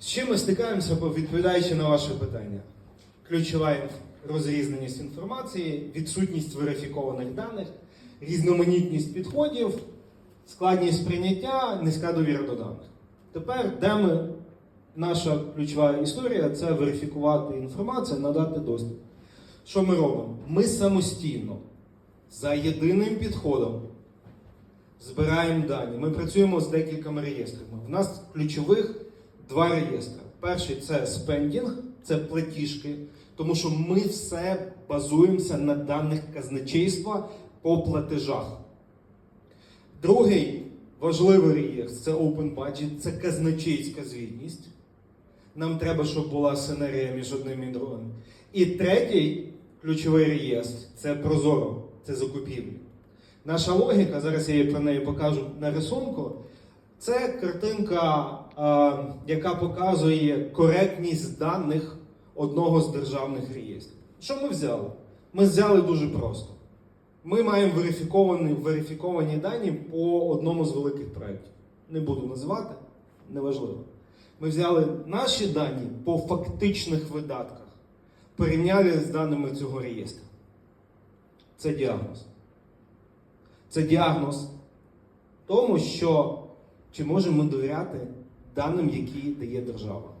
З чим ми стикаємося, відповідаючи на ваше питання? Ключова розрізненість інформації, відсутність верифікованих даних, різноманітність підходів, складність прийняття, низька довіра до даних. Тепер, де ми, наша ключова історія це верифікувати інформацію, надати доступ. Що ми робимо? Ми самостійно, за єдиним підходом, збираємо дані. Ми працюємо з декількома реєстрами. У нас ключових два реєстри. Перший це спендінг, це платіжки, тому що ми все базуємося на даних казначейства по платежах. Другий важливий реєстр це Open Budget, це казначейська звітність. Нам треба, щоб була синергія між одним і другим. І третій ключовий реєстр це Прозоро, це закупівлі. Наша логіка, зараз я її про неї покажу на рисунку. Це картинка, е, яка показує коректність даних одного з державних реєстрів. Що ми взяли? Ми взяли дуже просто. Ми маємо верифіковані, верифіковані дані по одному з великих проєктів. Не буду називати, неважливо. Ми взяли наші дані по фактичних видатках, порівняли з даними цього реєстру. Це діагноз. Це діагноз тому, що чи можемо ми довіряти даним, які дає держава.